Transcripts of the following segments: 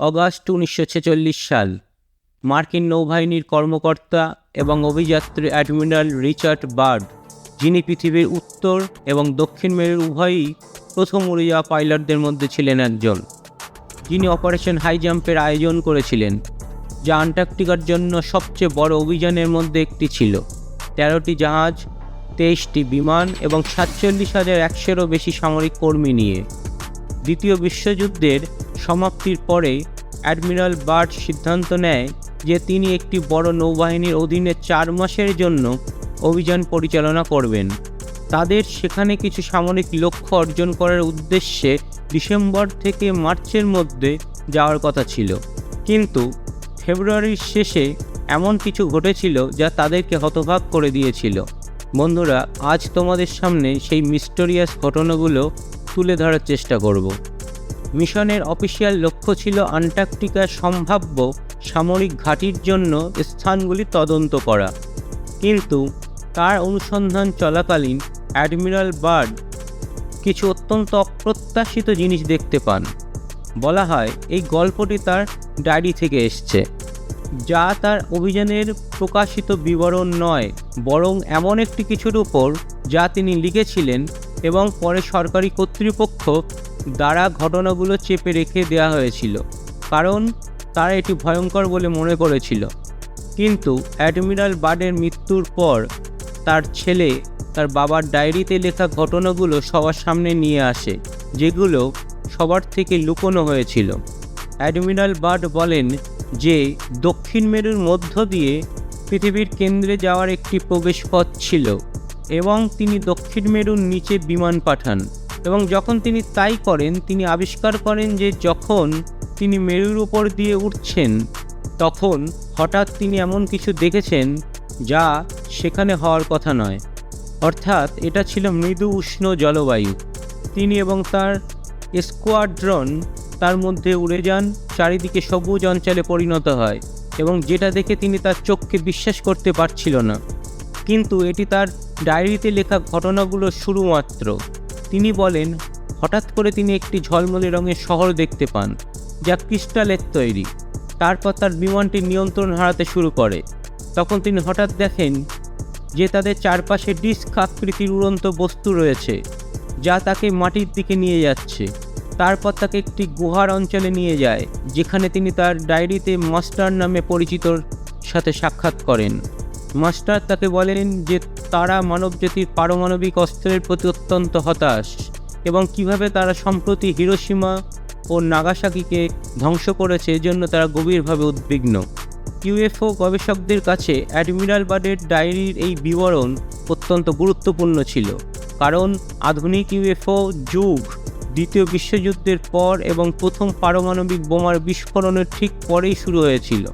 August উনিশশো ছেচল্লিশ সাল। মার্কিন নৌবাহিনীর কর্মকর্তা এবং অভিযাত্রী অ্যাডমিরাল রিচার্ড বার্ড, যিনি পৃথিবীর উত্তর এবং দক্ষিণ মেরুর উভয়ই প্রথম উড়িয়া পাইলটদের মধ্যে ছিলেন একজন। যিনি অপারেশন হাই জাম্পের আয়োজন করেছিলেন, যা আন্টার্কটিকার জন্য সবচেয়ে বড় অভিযানের মধ্যে একটি ছিল। তেরোটি জাহাজ, তেইশটি বিমান এবং সাতচল্লিশ হাজার একশোরও বেশি সামরিক কর্মী নিয়ে। দ্বিতীয় বিশ্বযুদ্ধের সমাপ্তির পরে অ্যাডমিরাল বার্ড সিদ্ধান্ত নেয় যে তিনি একটি বড় নৌবাহিনীর অধীনে চার মাসের জন্য অভিযান পরিচালনা করবেন। তাদের সেখানে কিছু সামরিক লক্ষ্য অর্জন করার উদ্দেশ্যে ডিসেম্বর থেকে মার্চের মধ্যে যাওয়ার কথা ছিল। কিন্তু ফেব্রুয়ারির শেষে এমন কিছু ঘটেছিল যা তাদেরকে হতভাগ করে দিয়েছিল। বন্ধুরা, আজ তোমাদের সামনে সেই মিস্টোরিয়াস ঘটনাগুলো তুলে ধরার চেষ্টা করব। মিশনের অফিসিয়াল লক্ষ্য ছিল আন্টার্কটিকার সম্ভাব্য সামরিক ঘাঁটির জন্য স্থানগুলি তদন্ত করা। কিন্তু তার অনুসন্ধান চলাকালীন অ্যাডমিরাল বার্ড কিছু অত্যন্ত অপ্রত্যাশিত জিনিস দেখতে পান। বলা হয়, এই গল্পটি তার ডায়েরি থেকে এসছে, যা তার অভিযানের প্রকাশিত বিবরণ নয়, বরং এমন একটি কিছুর উপর যা তিনি লিখেছিলেন এবং পরে সরকারি কর্তৃপক্ষ দ্বারা ঘটনাগুলো চেপে রেখে দেওয়া হয়েছিল, কারণ তারা এটি ভয়ঙ্কর বলে মনে করেছিল। কিন্তু অ্যাডমিরাল বার্ডের মৃত্যুর পর তার ছেলে, তার বাবার ডায়েরিতে লেখা ঘটনাগুলো সবার সামনে নিয়ে আসে, যেগুলো সবার থেকে লুকোনো হয়েছিল। অ্যাডমিরাল বার্ড বলেন যে, দক্ষিণ মেরুর মধ্য দিয়ে পৃথিবীর কেন্দ্রে যাওয়ার একটি প্রবেশপথ ছিল এবং তিনি দক্ষিণ মেরুর নিচে বিমান পাঠান। এবং যখন তিনি তাই করেন, তিনি আবিষ্কার করেন যে যখন তিনি মেরুর উপর দিয়ে উঠছেন, তখন হঠাৎ তিনি এমন কিছু দেখেছেন যা সেখানে হওয়ার কথা নয়। অর্থাৎ এটা ছিল মৃদু উষ্ণ জলবায়ু। তিনি এবং তার স্কোয়াড্রন তার মধ্যে উড়ে যান, চারিদিকে সবুজ অঞ্চলে পরিণত হয় এবং যেটা দেখে তিনি তার চোখকে বিশ্বাস করতে পারছিল না। কিন্তু এটি তার ডায়েরিতে লেখা ঘটনাগুলোর শুরু মাত্র তিনি বলেন, হঠাৎ করে তিনি একটি ঝলমলে রঙের শহর দেখতে পান, যা ক্রিস্টালের তৈরি। তারপর তার বিমানটি নিয়ন্ত্রণ হারাতে শুরু করে। তখন তিনি হঠাৎ দেখেন যে তাদের চারপাশে ডিস্ক আকৃতির উড়ন্ত বস্তু রয়েছে, যা তাকে মাটির দিকে নিয়ে যাচ্ছে। তারপর তাকে একটি গুহার অঞ্চলে নিয়ে যায়, যেখানে তিনি তার ডায়েরিতে মাস্টার নামে পরিচিতর সাথে সাক্ষাৎ করেন। মাস্টার তাকে বলেন যে তারা মানবজাতির পারমাণবিক অস্ত্রের প্রতি অত্যন্ত হতাশ এবং কীভাবে তারা সম্প্রতি হিরোসীমা ও নাগাসাকিকে ধ্বংস করেছে এজন্য তারা গভীরভাবে উদ্বিগ্ন। ইউএফও গবেষকদের কাছে অ্যাডমিরাল বার্ডের ডায়েরির এই বিবরণ অত্যন্ত গুরুত্বপূর্ণ ছিল, কারণ আধুনিক ইউএফও যুগ, দ্বিতীয় বিশ্বযুদ্ধের পর এবং প্রথম পারমাণবিক বোমার বিস্ফোরণের ঠিক পরেই শুরু হয়েছিল।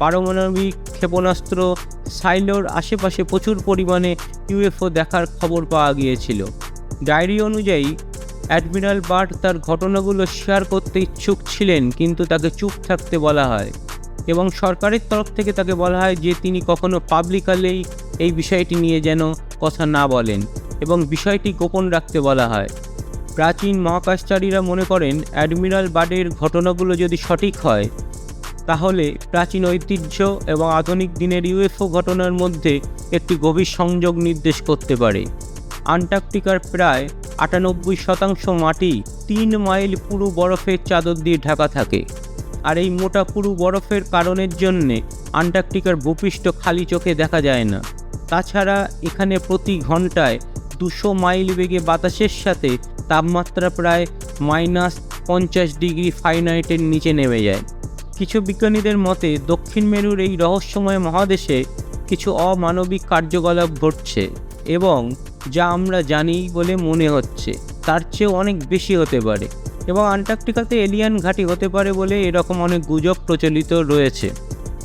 পারমাণবিক ক্ষেপণাস্ত্র, সাইলোর আশেপাশে প্রচুর পরিমাণে ইউএফও দেখার খবর পাওয়া গিয়েছিল। ডায়েরি অনুযায়ী, অ্যাডমিরাল বার্ড তার ঘটনাগুলো শেয়ার করতে ইচ্ছুক ছিলেন, কিন্তু তাকে চুপ থাকতে বলা হয় এবং সরকারের তরফ থেকে তাকে বলা হয় যে তিনি কখনো পাবলিকালেই এই বিষয়টি নিয়ে যেন কথা না বলেন এবং বিষয়টি গোপন রাখতে বলা হয়। প্রাচীন মহাকাশচারীরা মনে করেন, অ্যাডমিরাল বার্ডের ঘটনাগুলো যদি সঠিক হয় তাহলে প্রাচীন ঐতিহ্য এবং আধুনিক দিনের ইউএফও ঘটনার মধ্যে একটি গভীর সংযোগ নির্দেশ করতে পারে। আন্টার্কটিকার প্রায় আটানব্বই শতাংশ মাটি তিন মাইল পুরু বরফের চাদর দিয়ে ঢাকা থাকে। আর এই মোটা পুরু বরফের কারণের জন্যে আন্টার্কটিকার ভূপৃষ্ঠ খালি চোখে দেখা যায় না। তাছাড়া এখানে প্রতি ঘন্টায় দুশো মাইল বেগে বাতাসের সাথে তাপমাত্রা প্রায় মাইনাস পঞ্চাশ ডিগ্রি ফাইনাইটের নিচে নেমে যায়। কিছু বিজ্ঞানীদের মতে, দক্ষিণ মেরুর এই রহস্যময় মহাদেশে কিছু অমানবিক কার্যকলাপ ঘটছে এবং যা আমরা জানি বলে মনে হচ্ছে। তার চেয়েও অনেক বেশি হতে পারে এবং আন্টার্কটিকাতে এলিয়ান ঘাঁটি হতে পারে বলে এরকম অনেক গুজব প্রচলিত রয়েছে।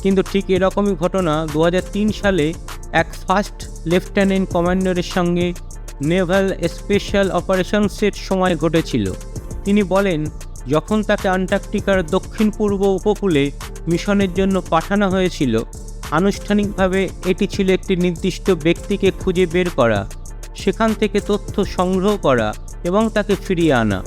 কিন্তু ঠিক এরকমই ঘটনা দু হাজার তিন সালে এক ফার্স্ট লেফটেন্যান্ট কমান্ডারের সঙ্গে নেভাল স্পেশাল অপারেশনসের সময় ঘটেছিল। তিনি বলেন যখন তাকে আন্টার্কটিকার দক্ষিণ পূর্ব উপকূলে মিশনের জন্য পাঠানো হয়েছিল, আনুষ্ঠানিকভাবে এটি ছিল একটি নির্দিষ্ট ব্যক্তিকে খুঁজে বের করা, সেখান থেকে তথ্য সংগ্রহ করা এবং তাকে ফিরিয়ে আনা।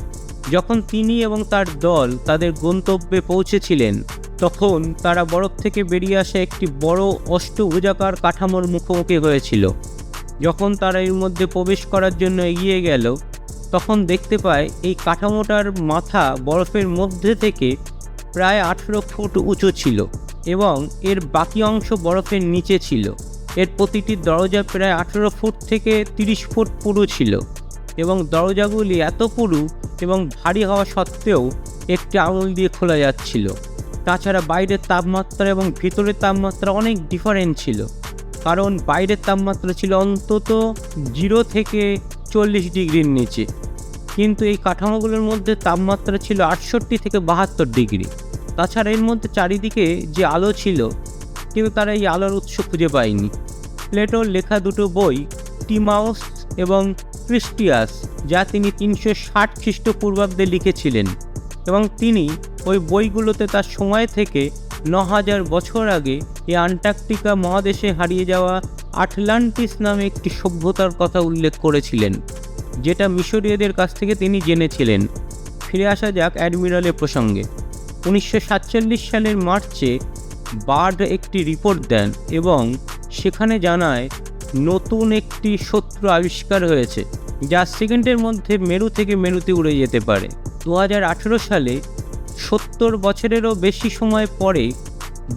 যখন তিনি এবং তার দল তাদের গন্তব্যে পৌঁছেছিলেন, তখন তারা বরফ থেকে বেরিয়ে আসা একটি বড় অষ্টভুজাকার কাঠামোর মুখোমুখি হয়েছিল। যখন তারা এর মধ্যে প্রবেশ করার জন্য এগিয়ে গেল তখন দেখতে পায় এই কাঠামোটার মাথা বরফের মধ্যে থেকে প্রায় আঠেরো ফুট উঁচু ছিল এবং এর বাকি অংশ বরফের নিচে ছিল। এর প্রতিটি দরজা প্রায় আঠেরো ফুট থেকে তিরিশ ফুট পুরু ছিল এবং দরজাগুলি এত পুরু এবং ভারী হওয়া সত্ত্বেও একটি আঙুল দিয়ে খোলা যাচ্ছিল। তাছাড়া বাইরের তাপমাত্রা এবং ভিতরের তাপমাত্রা অনেক ডিফারেন্ট ছিল। কারণ বাইরের তাপমাত্রা ছিল অন্তত জিরো থেকে চল্লিশ ডিগ্রির নিচে। কিন্তু এই কাঠামোগুলোর মধ্যে তাপমাত্রা ছিল আটষট্টি থেকে বাহাত্তর ডিগ্রি। তাছাড়া এর মধ্যে চারিদিকে যে আলো ছিল, কিন্তু তারা এই আলোর উৎস খুঁজে পায়নি। প্লেটোর লেখা দুটো বই, টিমাউস এবং ক্রিস্টিয়াস, যা তিনি তিনশো ষাট খ্রিস্টপূর্বাব্দে লিখেছিলেন। এবং তিনি ওই বইগুলোতে তার সময় থেকে ন হাজার বছর আগে এই আন্টার্কটিকা মহাদেশে হারিয়ে যাওয়া আটলান্টিস নামে একটি সভ্যতার কথা উল্লেখ করেছিলেন, যেটা মিশরীয়দের কাছ থেকে তিনি জেনেছিলেন। ফিরে আসা যাক অ্যাডমিরালের প্রসঙ্গে। উনিশশো সাতচল্লিশ সালের মার্চে বার্ড একটি রিপোর্ট দেন এবং সেখানে জানায়, নতুন একটি শত্রু আবিষ্কার হয়েছে, যা সেকেন্ডের মধ্যে মেরু থেকে মেরুতে উড়ে যেতে পারে। দু হাজার আঠেরো সালে সত্তর বছরেরও বেশি সময় পরে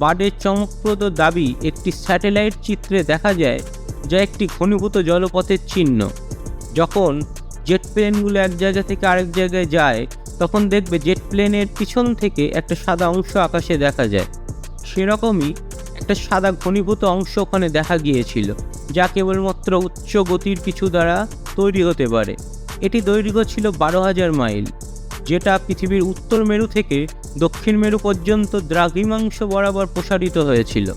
বার্ডের চমকপ্রদ দাবি একটি স্যাটেলাইট চিত্রে দেখা যায়, যা একটি ঘনীভূত জলপথের চিহ্ন। যখন জেট প্লেনগুলো এক জায়গা থেকে আরেক জায়গায় যায়, তখন দেখবে জেট প্লেনের পিছন থেকে একটা সাদা অংশ আকাশে দেখা যায়। সেরকমই একটা সাদা ঘনীভূত অংশ ওখানে দেখা গিয়েছিল, যা কেবলমাত্র উচ্চ গতির কিছু দ্বারা তৈরি হতে পারে। এটি দৈর্ঘ্য ছিল বারো হাজার মাইল। যেটা পৃথিবীর উত্তর মেরু থেকে দক্ষিণ মেরু পর্যন্ত দ্রাঘিমাংশ বরাবর প্রসারিত হয়েছিল।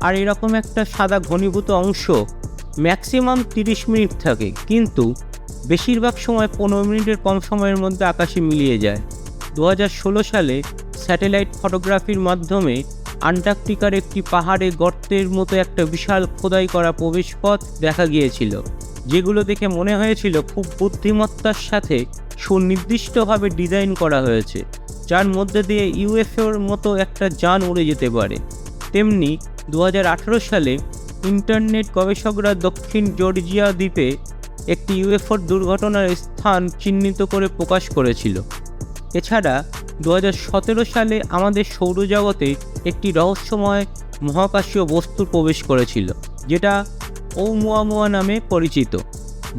আর এরকম একটা সাদা ঘনীভূত অংশ ম্যাক্সিমাম তিরিশ মিনিট থাকে, কিন্তু বেশিরভাগ সময় পনেরো মিনিটের কম সময়ের মধ্যে আকাশে মিলিয়ে যায়। দু হাজার ষোলো সালে স্যাটেলাইট ফটোগ্রাফির মাধ্যমে আন্টার্কটিকার একটি পাহাড়ে গর্তের মতো একটা বিশাল খোদাই করা প্রবেশপথ দেখা গিয়েছিল। যেগুলো দেখে মনে হয়েছিল খুব বুদ্ধিমত্তার সাথে সুনির্দিষ্টভাবে ডিজাইন করা হয়েছে, যার মধ্যে দিয়ে ইউএফওর মতো একটা যান উড়ে যেতে পারে। তেমনি দু হাজার আঠেরো সালে ইন্টারনেট গবেষকরা দক্ষিণ জর্জিয়া দ্বীপে একটি ইউএফওর দুর্ঘটনার স্থান চিহ্নিত করে প্রকাশ করেছিল। এছাড়া দু হাজার সতেরো সালে আমাদের সৌরজগতে একটি রহস্যময় মহাকাশীয় বস্তু প্রবেশ করেছিল, যেটা ওমুয়ামুয়া নামে পরিচিত।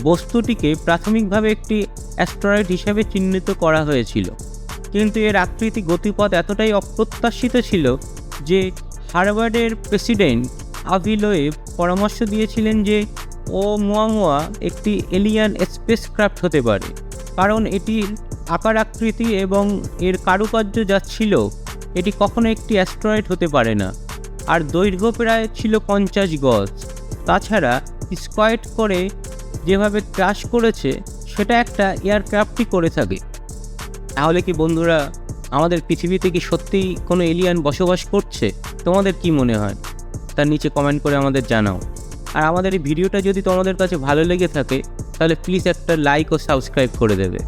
বস্তুটিকে প্রাথমিকভাবে একটি অ্যাস্ট্রয়েড হিসেবে চিহ্নিত করা হয়েছিল। কিন্তু এর আকৃতি গতিপথ এতটাই অপ্রত্যাশিত ছিল যে হার্ভার্ডের প্রেসিডেন্ট আভিলোয়েভ পরামর্শ দিয়েছিলেন যে ও মোয়ামোয়া একটি এলিয়ান স্পেসক্রাফট হতে পারে, কারণ এটির আকার আকৃতি এবং এর কারুকার্য যা ছিল, এটি কখনো একটি অ্যাস্ট্রয়েড হতে পারে না। আর দৈর্ঘ্য প্রায় ছিল পঞ্চাশ গজ। তাছাড়া স্কোয়াড করে যেভাবে ক্রাশ করেছে, সেটা একটা এয়ারক্রাফটই করে থাকে। তাহলে কি বন্ধুরা, আমাদের পৃথিবীতে কি সত্যিই কোনো এলিয়ান বসবাস করছে? তোমাদের কি মনে হয়? তার নিচে কমেন্ট করে আমাদের জানাও। আর আমাদের এই ভিডিওটা যদি তোমাদের কাছে ভালো লেগে থাকে, তাহলে প্লিজ একটা লাইক ও সাবস্ক্রাইব করে দেবে।